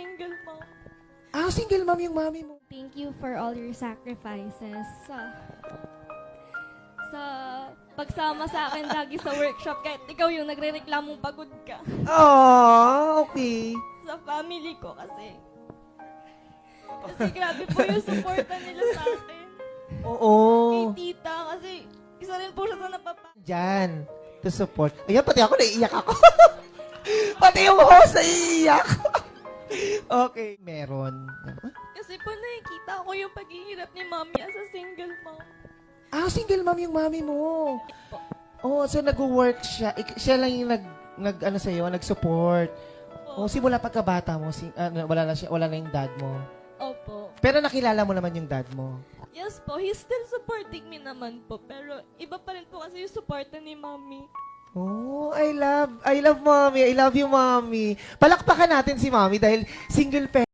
single mom. Ah, single mom yung mami mo. Thank you for all your sacrifices sa sa pagsama sa akin lagi sa workshop kahit ikaw yung nagre-reklamong pagod ka Ah, okay. sa family ko kasi kasi grabe po yung suporta nila sa akin Oo. kay tita kasi isa rin po siya sa napapa Diyan. To support. Ayan, pati ako naiiyak ako. pati yung host naiiyak. Okay. Meron. kasi po nakikita ko yung paghihirap ni mami as a single mom Ah, single mom yung mami mo. Oh, so nag-work siya. Ik- siya lang yung nag, nag ano sa'yo, nag-support. Oh, simula pagkabata mo, si, ano, wala na siya, wala na yung dad mo. opo Pero nakilala mo naman yung dad mo. yes po he's still supporting me naman po pero iba pa rin po kasi yung suporta ni mami Oh, I love, I love mommy. I love you, mommy. Palakpakan natin si mommy dahil single parent.